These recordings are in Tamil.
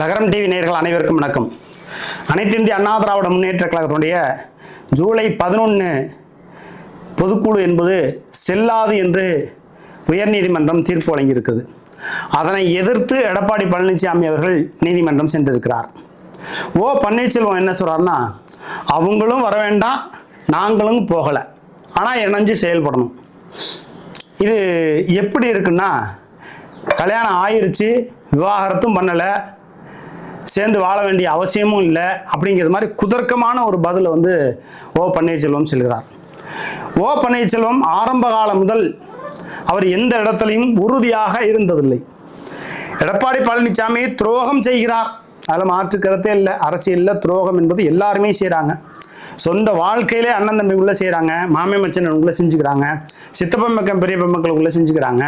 நகரம் டிவி நேர்கள் அனைவருக்கும் வணக்கம். அனைத்து இந்திய அண்ணா திராவிட முன்னேற்ற கழகத்தினுடைய ஜூலை பதினொன்று பொதுக்குழு என்பது செல்லாது என்று உயர்நீதிமன்றம் தீர்ப்பு வழங்கியிருக்கிறது. அதனை எதிர்த்து எடப்பாடி பழனிசாமி அவர்கள் நீதிமன்றம் சென்றிருக்கிறார். ஓ பன்னீர்செல்வம் என்ன சொல்கிறாருன்னா அவங்களும் வர வேண்டாம் நாங்களும் போகலை. ஆனால் இணைஞ்சு செயல்படணும். இது எப்படி இருக்குன்னா கல்யாணம் ஆயிருச்சு விவாகரத்தும் பண்ணலை சேர்ந்து வாழ வேண்டிய அவசியமும் இல்லை அப்படிங்கிறது மாதிரி குதர்க்கமான ஒரு பதிலை வந்து ஓ பன்னீர்செல்வம் செல்கிறார். ஓ பன்னீர்செல்வம் ஆரம்ப காலம் முதல் அவர் எந்த இடத்துலையும் உறுதியாக இருந்ததில்லை. எடப்பாடி பழனிசாமி துரோகம் செய்கிறார். அதில் மாற்று கருத்தே இல்லை. அரசியலில் துரோகம் என்பது எல்லாருமே செய்கிறாங்க. சொந்த வாழ்க்கையிலே அண்ணன் தம்பிக்குள்ளே செய்கிறாங்க. மாமே உள்ளே செஞ்சுக்கிறாங்க. சித்தப்ப மக்கள் பெரிய மக்களுக்குள்ளே செஞ்சுக்கிறாங்க.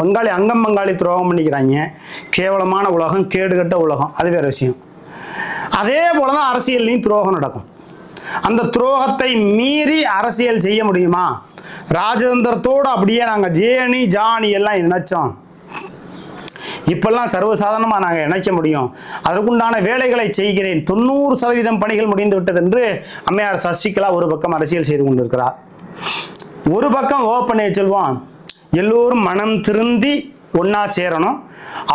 பங்காளி அங்கம் பங்காளி துரோகம் பண்ணிக்கிறாங்க. கேவலமான உலகம் கேடுகட்ட உலகம். அது வேற விஷயம். அதே போல தான் அரசியல்லையும் துரோகம் நடக்கும். அந்த துரோகத்தை மீறி அரசியல் செய்ய முடியுமா? ராஜதந்திரத்தோடு அப்படியே நாங்கள் ஜேனி ஜானி எல்லாம் இணைச்சோம். இப்பெல்லாம் சர்வசாதாரணமாக நாங்கள் இணைக்க முடியும். அதற்குண்டான வேலைகளை செய்கிறேன். தொண்ணூறு சதவீதம் பணிகள் முடிந்து விட்டது என்று அம்மையார் சசிகலா ஒரு பக்கம் அரசியல் செய்து கொண்டிருக்கிறார். ஒரு பக்கம் ஓ பன்னீர்செல்வம் எல்லோரும் மனம் திருந்தி ஒன்றா சேரணும்.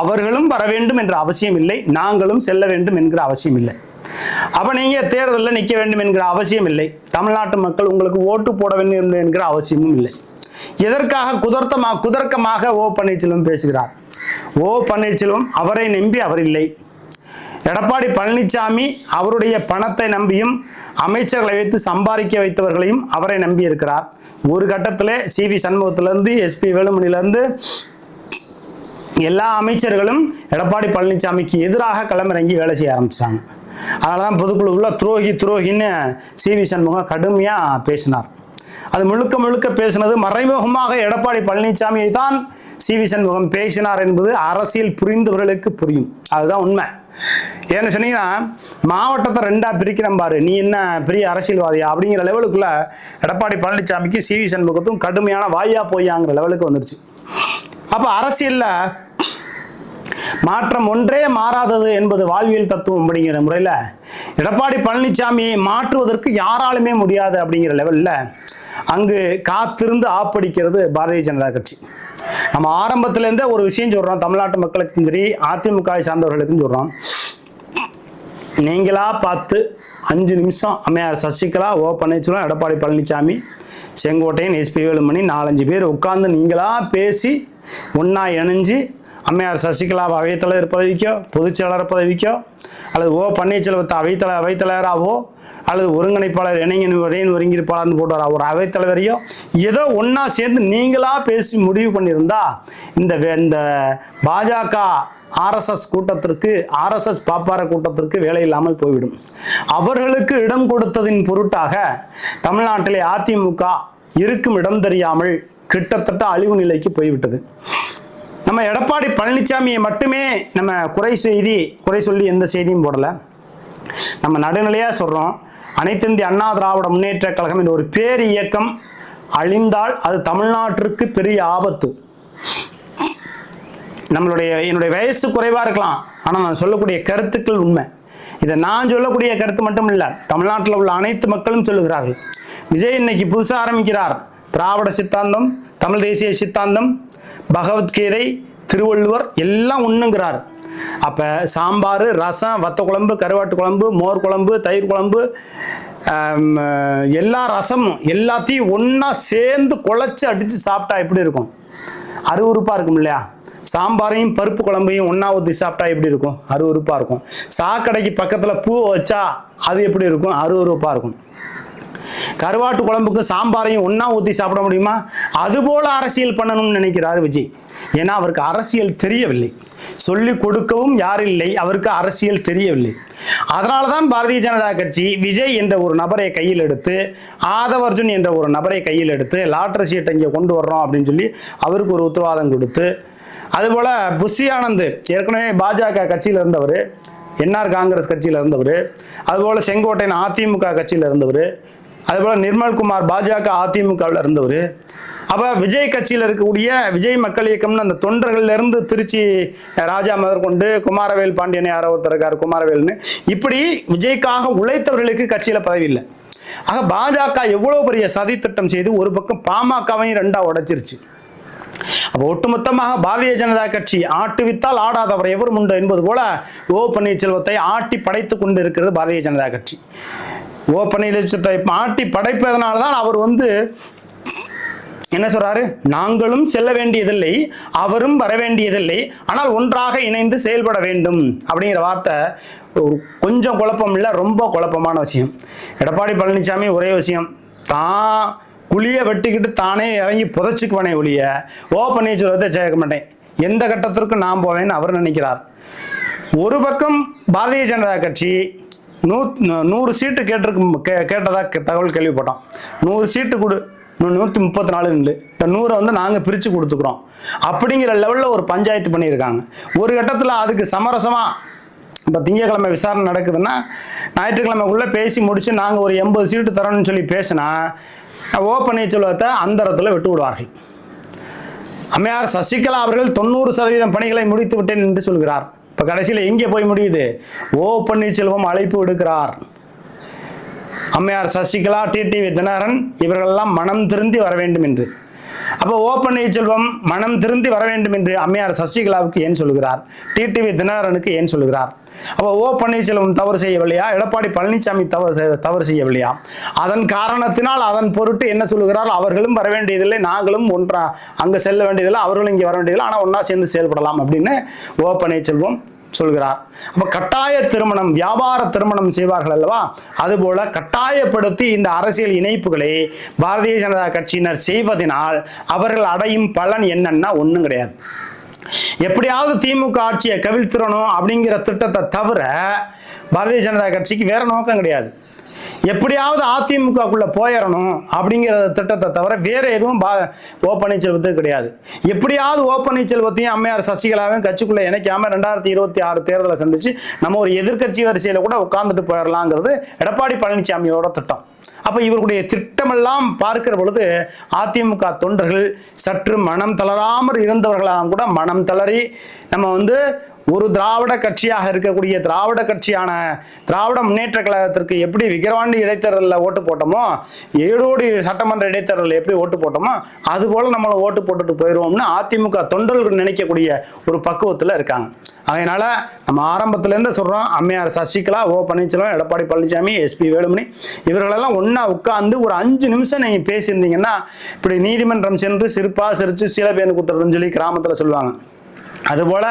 அவர்களும் வர வேண்டும் என்ற அவசியம் இல்லை. நாங்களும் செல்ல வேண்டும் என்கிற அவசியம் இல்லை. அப்போ நீங்கள் தேர்தலில் நிற்க வேண்டும் என்கிற அவசியம் இல்லை. தமிழ்நாட்டு மக்கள் உங்களுக்கு ஓட்டு போட வேண்டும் என்கிற அவசியமும் இல்லை. எதற்காக குதர்த்தமாக குதர்க்கமாக ஓ பன்னீர்செல்வம் பேசுகிறார்? ஓ பன்னீர்செல்வம் அவரை நம்பி அவர் இல்லை. எடப்பாடி பழனிசாமி அவருடைய பணத்தை நம்பியும் அமைச்சர்களை வைத்து சம்பாதிக்க வைத்தவர்களையும் அவரை நம்பி இருக்கிறார் ஒரு கட்டத்தில் சி. வி. சண்முகத்திலேருந்து எஸ்பி வேலுமணிலேருந்து எல்லா அமைச்சர்களும் எடப்பாடி பழனிசாமிக்கு எதிராக களமிறங்கி வேலை செய்ய ஆரம்பிச்சிட்டாங்க அதனால தான் பொதுக்குழுவில் துரோகி துரோகின்னு சி. வி. சண்முகம் கடுமையாக பேசினார். அது முழுக்க முழுக்க பேசினது மறைமுகமாக எடப்பாடி பழனிசாமியை தான் சி. வி. சண்முகம் பேசினார் என்பது அரசியல் புரிந்தவர்களுக்கு புரியும். அதுதான் உண்மை. ஏன்னு சொன்னீங்கன்னா மாவட்டத்தை ரெண்டா பிரிக்கிற பாரு. நீ என்ன பெரிய அரசியல்வாதியா? அப்படிங்கிற லெவலுக்குள்ள எடப்பாடி பழனிசாமிக்கு சி வி சண்முகத்தும் கடுமையான வாயா போயாங்கிற லெவலுக்கு வந்துருச்சு. அப்போ அரசியல்ல மாற்றம் ஒன்றே மாறாதது என்பது வாழ்வியல் தத்துவம் அப்படிங்கிற முறையில் எடப்பாடி பழனிசாமியை மாற்றுவதற்கு யாராலுமே முடியாது அப்படிங்கிற லெவலில் அங்கு காத்திருந்து ஆப்படிக்கிறது பாரதிய ஜனதா கட்சி. நம்ம ஆரம்பத்திலேருந்தே ஒரு விஷயம் சொல்கிறோம் தமிழ்நாட்டு மக்களுக்கும் சரி அதிமுகவை சார்ந்தவர்களுக்கும் சொல்கிறோம் நீங்களா பார்த்து அஞ்சு நிமிஷம் அம்மையார் சசிகலா ஓ பன்னீர்செல்வம் எடப்பாடி பழனிசாமி செங்கோட்டையன் எஸ்பி வேலுமணி நாலஞ்சு பேர் உட்கார்ந்து நீங்களாக பேசி ஒன்றா இணைஞ்சு அம்மையார் சசிகலாவை அவைத்தலைவர் பதவிக்கோ பொதுச்செயலாளர் பதவிக்கோ அல்லது ஓ பன்னீர்செல்வத்தை அவைத்தலை அவைத்தலைவராகவோ அல்லது ஒருங்கிணைப்பாளர் இணைஞன் இணையன் ஒருங்கிணைப்பாளர்னு போட்டார் ஒரு அவைத்தலைவரையோ ஏதோ ஒன்றா சேர்ந்து நீங்களாக பேசி முடிவு பண்ணியிருந்தா இந்த இந்த பாஜக ஆர்எஸ்எஸ் கூட்டத்திற்கு ஆர்எஸ்எஸ் பாப்பார கூட்டத்திற்கு வேலை இல்லாமல் போய்விடும். அவர்களுக்கு இடம் கொடுத்ததின் பொருட்டாக தமிழ்நாட்டிலே அதிமுக இருக்கும் இடம் தெரியாமல் கிட்டத்தட்ட அழிவு நிலைக்கு போய்விட்டது. நம்ம எடப்பாடி பழனிசாமியை மட்டுமே நம்ம குறை செய்தி குறை சொல்லி எந்த செய்தியும் போடலை. நம்ம நடுநிலையாக சொல்கிறோம் அனைத்து இந்திய அண்ணா திராவிட முன்னேற்ற கழகம் என்ற ஒரு பேர் இயக்கம் அழிந்தால் அது தமிழ்நாட்டிற்கு பெரிய ஆபத்து. நம்மளுடைய என்னுடைய வயசு குறைவாக இருக்கலாம். ஆனால் நான் சொல்லக்கூடிய கருத்துக்கள் உண்மை. இதை நான் சொல்லக்கூடிய கருத்து மட்டும் இல்லை தமிழ்நாட்டில் உள்ள அனைத்து மக்களும் சொல்லுகிறார்கள். விஜய் இன்னைக்கு புதுசாக ஆரம்பிக்கிறார். திராவிட சித்தாந்தம் தமிழ் தேசிய சித்தாந்தம் பகவத்கீதை திருவள்ளுவர் எல்லாம் ஒன்றுங்கிறார் அப்போ சாம்பார் ரசம் வத்த குழம்பு கருவாட்டு குழம்பு மோர் குழம்பு தயிர் குழம்பு எல்லா ரசமும் எல்லாத்தையும் ஒன்றா சேர்ந்து குழச்சி அடித்து சாப்பிட்டா எப்படி இருக்கும்? அறுவறுப்பாக இருக்கும் இல்லையா? சாம்பாரையும் பருப்பு குழம்பையும் ஒன்றா ஊற்றி சாப்பிட்டா எப்படி இருக்கும்? அருவருப்பாக இருக்கும். சாக்கடைக்கு பக்கத்தில் பூ வச்சா அது எப்படி இருக்கும்? அருவருப்பாக இருக்கும். கருவாட்டு குழம்புக்கு சாம்பாரையும் ஒன்றா ஊற்றி சாப்பிட முடியுமா? அதுபோல் அரசியல் பண்ணணும்னு நினைக்கிறார் விஜய். ஏன்னா அவருக்கு அரசியல் தெரியவில்லை. சொல்லிக் கொடுக்கவும் யாரில்லை அவருக்கு அரசியல் தெரியவில்லை. அதனால தான் பாரதிய ஜனதா கட்சி விஜய் என்ற ஒரு நபரை கையில் எடுத்து ஆதவர்ஜுன் என்ற ஒரு நபரை கையில் எடுத்து லாட்டரி சீட்டை இங்கே கொண்டு வர்றோம் அப்படின்னு சொல்லி அவருக்கு ஒரு உத்தரவாதம் கொடுத்து அதுபோல் புஷி ஆனந்த் ஏற்கனவே பாஜக கட்சியில் இருந்தவர் என்ஆர் காங்கிரஸ் கட்சியில் இருந்தவர் அதுபோல் செங்கோட்டையன் அதிமுக கட்சியில் இருந்தவர் அதுபோல் நிர்மல்குமார் பாஜக அதிமுகவில் இருந்தவர். அப்போ விஜய் கட்சியில் இருக்கக்கூடிய விஜய் மக்கள் இயக்கம்னு அந்த தொண்டர்கள்லேருந்து திருச்சி ராஜா முதற்கொண்டு குமாரவேல் பாண்டியன் யாரோ ஒருத்தர் இருக்கார் குமாரவேல்னு. இப்படி விஜய்க்காக உழைத்தவர்களுக்கு கட்சியில் பதவி இல்லை. ஆக பாஜக எவ்வளோ பெரிய சதி திட்டம் செய்து ஒரு பக்கம் பாமகவையும் ரெண்டாக உடைச்சிருச்சு. அப்போ ஒட்டுமொத்தமாக பாரதிய ஜனதா கட்சி ஆட்டுவித்தால் ஆடாதவர் எவரும் உண்டு என்பது போல ஓ பன்னீர்செல்வத்தை ஆட்டி படைத்துக் கொண்டு இருக்கிறது பாரதிய ஜனதா கட்சி. ஓ பன்னீர்செல்வத்தை மாட்டி படைப்பதனால தான் அவர் வந்து என்ன சொல்றாரு? நாங்களும் செல்ல வேண்டியதில்லை அவரும் வர வேண்டியதில்லை ஆனால் ஒன்றாக இணைந்து செயல்பட வேண்டும் அப்படிங்கிற வார்த்தை ஒரு கொஞ்சம் குழப்பம் இல்லை ரொம்ப குழப்பமான விஷயம். எடப்பாடி பழனிசாமி ஒரே விஷயம் தான் குழியை வெட்டிக்கிட்டு தானே இறங்கி புதைச்சிக்குவனே ஒழிய ஓ பன்னீர்செல்வத்தை சேர்க்க மாட்டேன். எந்த கட்டத்திற்கும் நான் போவேன்னு அவர் நினைக்கிறார். ஒரு பக்கம் பாரதிய ஜனதா கட்சி நூ நூறு சீட்டு கேட்டிருக்கு கே கேட்டதா கே- தகவல் கேள்விப்பட்டோம். நூறு சீட்டு கொடு நூற்றி முப்பத்தி நாலு இல்லை இந்த நூறை வந்து நாங்கள் பிரித்து கொடுத்துக்குறோம். அப்படிங்கிற லெவலில் ஒரு பஞ்சாயத்து பண்ணியிருக்காங்க. ஒரு கட்டத்தில் அதுக்கு சமரசமாக இப்போ திங்கக்கிழமை விசாரணை நடக்குதுன்னா ஞாயிற்றுக்கிழமைக்குள்ளே பேசி முடித்து நாங்கள் ஒரு எண்பது சீட்டு தரோம்னு சொல்லி பேசினா ஓ பன்னீர்செல்வத்தை அந்தரத்தில் விட்டு விடுவார்கள். அம்மையார் சசிகலா அவர்கள் தொண்ணூறு சதவீதம் பணிகளை முடித்து விட்டேன் என்று சொல்கிறார். இப்போ கடைசியில் எங்கே போய் முடியுது. ஓ பன்னீர்செல்வம் அழைப்பு விடுக்கிறார். அம்மையார் சசிகலா டிடிவி தினகரன் இவர்களெல்லாம் மனம் திருந்தி வர வேண்டும் என்று. அப்போ ஓ பன்னீர்செல்வம் மனம் திருந்தி வர வேண்டும் என்று அம்மையார் சசிகலாவுக்கு ஏன் சொல்கிறார் டிடிவி தினகரனுக்கு ஏன் சொல்கிறார் அப்போ ஓ பன்னீர்செல்வம் தவறு செய்யவில்லையா? எடப்பாடி பழனிசாமி தவறு தவறு செய்யவில்லையா? அதன் காரணத்தினால் அதன் பொருட்டு என்ன சொல்லுகிறார் அவர்களும் வர வேண்டியதில்லை நாங்களும் ஒன்றா அங்கே செல்ல வேண்டியதில்லை அவர்களும் இங்கே வர வேண்டியதில்லை ஆனால் ஒன்றா சேர்ந்து செயல்படலாம் அப்படின்னு ஓ பன்னீர்செல்வம் சொல்கிறார். அப்ப கட்டாய திருமணம் வியாபார திருமணம் செய்வார்கள் அல்லவா? அதுபோல கட்டாயப்படுத்தி இந்த அரசியல் இணைப்புகளை பாரதிய ஜனதா கட்சியினர் செய்வதனால் அவர்கள் அடையும் பலன் என்னன்னா ஒண்ணும் கிடையாது. எப்படியாவது திமுக ஆட்சியை கவிழ்த்திடணும் அப்படிங்கிற திட்டத்தை தவிர பாரதிய ஜனதா கட்சிக்கு வேற நோக்கம் கிடையாது. எப்படியாவது அதிமுகக்குள்ளே போயிடணும் அப்படிங்கிற திட்டத்தை தவிர வேறு எதுவும் பா ஓ பன்னீர்செல்வத்துக்கு கிடையாது. எப்படியாவது ஓ பன்னீர்செல்வத்தையும் அம்மையார் சசிகலாவையும் கட்சிக்குள்ளே இணைக்காம ரெண்டாயிரத்தி இருபத்தி ஆறு தேர்தலை சந்திச்சு நம்ம ஒரு எதிர்க்கட்சி வரிசையில் கூட உட்காந்துட்டு போயிடலாங்கிறது எடப்பாடி பழனிசாமியோட திட்டம். அப்போ இவருடைய திட்டமெல்லாம் பார்க்கிற பொழுது அதிமுக தொண்டர்கள் சற்று மனம் தளராமல் இருந்தவர்களாம் கூட மனம் தளறி நம்ம வந்து ஒரு திராவிட கட்சியாக இருக்கக்கூடிய திராவிட கட்சியான திராவிட முன்னேற்ற கழகத்திற்கு எப்படி விக்கிரவாண்டி இடைத்தேர்தலில் ஓட்டு போட்டோமோ ஏழோடி சட்டமன்ற இடைத்தேர்தலில் எப்படி ஓட்டு போட்டோமோ அதுபோல் நம்மளை ஓட்டு போட்டுட்டு போயிடுவோம்னு அதிமுக தொண்டர்கள் நினைக்கக்கூடிய ஒரு பக்குவத்தில் இருக்காங்க. அதனால நம்ம ஆரம்பத்துலேருந்து சொல்கிறோம் அம்மையார் சசிகலா ஓ பன்னீர்செல்வம் எடப்பாடி பழனிசாமி எஸ்பி வேலுமணி இவர்களெல்லாம் ஒன்றா உட்காந்து ஒரு அஞ்சு நிமிஷம் நீங்கள் பேசியிருந்தீங்கன்னா இப்படி நீதிமன்றம் சென்று சிரிப்பாக சிரித்து சில குத்துறதுன்னு சொல்லி கிராமத்தில் சொல்லுவாங்க. அதுபோல்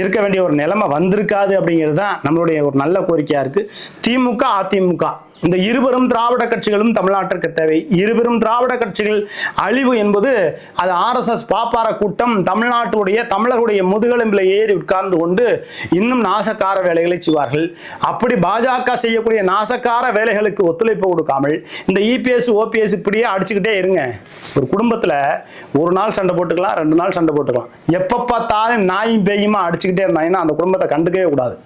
இருக்க வேண்டிய ஒரு நிலைமை வந்திருக்காது அப்படிங்கிறது தான் நம்மளுடைய ஒரு நல்ல கோரிக்கையாக இருக்குது திமுக அதிமுக. இந்த இருவரும் திராவிட கட்சிகளும் தமிழ்நாட்டிற்கு தேவை. இருவரும் திராவிட கட்சிகள் அழிவு என்பது அது ஆர்எஸ்எஸ் பாப்பார கூட்டம் தமிழ்நாட்டுடைய தமிழருடைய முதுகெலும்பில் ஏறி உட்கார்ந்து கொண்டு இன்னும் நாசக்கார வேலைகளை செய்வார்கள். அப்படி பாஜக செய்யக்கூடிய நாசக்கார வேலைகளுக்கு ஒத்துழைப்பு கொடுக்காமல் இந்த இபிஎஸ் ஓபிஎஸ் இப்படியே அடிச்சுக்கிட்டே இருங்க. ஒரு குடும்பத்தில் ஒரு நாள் சண்டை போட்டுக்கலாம் ரெண்டு நாள் சண்டை போட்டுக்கலாம். எப்போ பார்த்தாலும் நாயும் பேயுமா அடிச்சுக்கிட்டே இருந்தாங்கன்னா அந்த குடும்பத்தை கண்டுக்கவே கூடாது.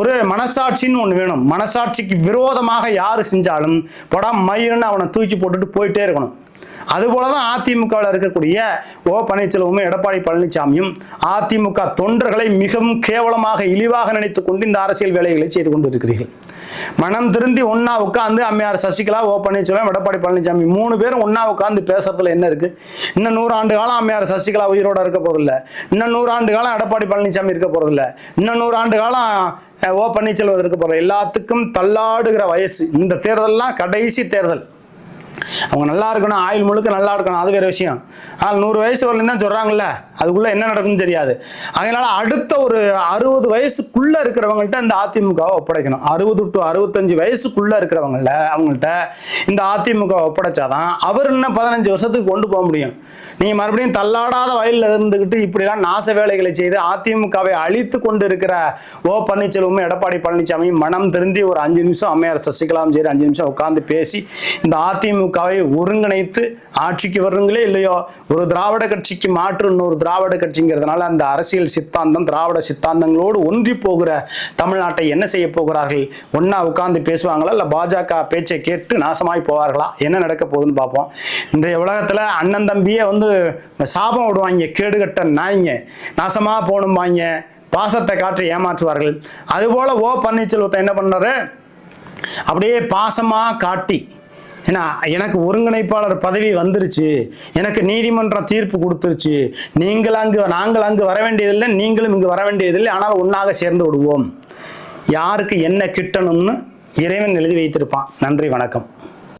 ஒரு மனசாட்சின்னு ஒன்று வேணும். மனசாட்சிக்கு விரோதமாக யார் செஞ்சாலும் படம் மயிர்னு அவனை தூக்கி போட்டுட்டு போயிட்டே இருக்கணும். அதுபோல தான் அதிமுகவில் இருக்கக்கூடிய ஓ பன்னீர்செல்வமும் எடப்பாடி பழனிசாமியும் அதிமுக தொண்டர்களை மிகவும் கேவலமாக இழிவாக நினைத்துக் கொண்டு இந்த அரசியல் வேலைகளை செய்து கொண்டு இருக்கிறீர்கள் மனம் திருந்தி ஒன்னா உட்காந்து அம்மையார் சசிகலா ஓ பன்னீர்செல்வம் எடப்பாடி பழனிசாமி மூணு பேரும் ஒன்றா உட்காந்து பேசுறதுல என்ன இருக்கு? இன்னும் நூறு ஆண்டு காலம் அம்மையார் சசிகலா உயிரோட இருக்க போறதில்ல. இன்னும் நூறு ஆண்டு காலம் எடப்பாடி பழனிசாமி இருக்க போறதில்ல. இன்னும் நூறு ஆண்டு காலம் ஓ பன்னீர்செல்வம் இருக்க போறது எல்லாத்துக்கும் தள்ளாடுகிற வயசு. இந்த தேர்தல்லாம் கடைசி தேர்தல். அவங்க நல்லா இருக்கணும் ஆயுள் முழுக்க நல்லா இருக்கணும் அது வேற விஷயம். ஆனால் நூறு வயசு வரலையும் தான் சொல்கிறாங்கல்ல அதுக்குள்ளே என்ன நடக்கும்னு தெரியாது. அதனால அடுத்த ஒரு அறுபது வயசுக்குள்ளே இருக்கிறவங்கள்ட்ட இந்த அதிமுகவை ஒப்படைக்கணும். அறுபது டு அறுபத்தஞ்சு வயசுக்குள்ளே இருக்கிறவங்கள அவங்கள்ட்ட இந்த அதிமுக ஒப்படைச்சாதான் அவர் இன்னும் பதினஞ்சு வருஷத்துக்கு கொண்டு போக முடியும். நீங்கள் மறுபடியும் தள்ளாடாத வயலில் இருந்துக்கிட்டு இப்படிலாம் நாச வேலைகளை செய்து அதிமுகவை அழித்து கொண்டு இருக்கிற ஓ பன்னீர்செல்வமும் எடப்பாடி பழனிசாமியும் மனம் திருந்தி ஒரு அஞ்சு நிமிஷம் அம்மையார் சசிகலாம் சரி அஞ்சு நிமிஷம் உட்காந்து பேசி இந்த அதிமுக திமுகவை ஒருங்கிணைத்து ஆட்சிக்கு வருங்களே இல்லையோ? ஒரு திராவிட கட்சிக்கு மாற்று இன்னொரு திராவிட கட்சிங்கிறதுனால அந்த அரசியல் சித்தாந்தம் திராவிட சித்தாந்தங்களோடு ஒன்றி போகிற தமிழ்நாட்டை என்ன செய்ய போகிறார்கள்? ஒன்றா உட்கார்ந்து பேசுவாங்களா? இல்லை பாஜக பேச்சை கேட்டு நாசமாய் போவார்களா? என்ன நடக்க போகுதுன்னு பார்ப்போம். இன்றைய உலகத்தில் அண்ணன் தம்பியே வந்து சாபம் விடுவாங்க கேடுகட்ட நாய்ங்க. நாசமாக போகணும்பாங்க. பாசத்தை காற்று ஏமாற்றுவார்கள். அதுபோல ஓ பன்னீர்செல்வத்தை என்ன பண்ணாரு? அப்படியே பாசமாக காட்டி ஏன்னா எனக்கு ஒருங்கிணைப்பாளர் பதவி வந்துருச்சு. எனக்கு நீதிமன்றம் தீர்ப்பு கொடுத்துருச்சு. நீங்கள் அங்கு நாங்கள் அங்கு வர வேண்டியதில்லை நீங்களும் இங்கு வர வேண்டியதில்லை ஆனால் ஒன்றாக சேர்ந்து விடுவோம். யாருக்கு என்ன கிட்டணும்னு இறைவன் எழுதி வைத்திருப்பான். நன்றி வணக்கம்.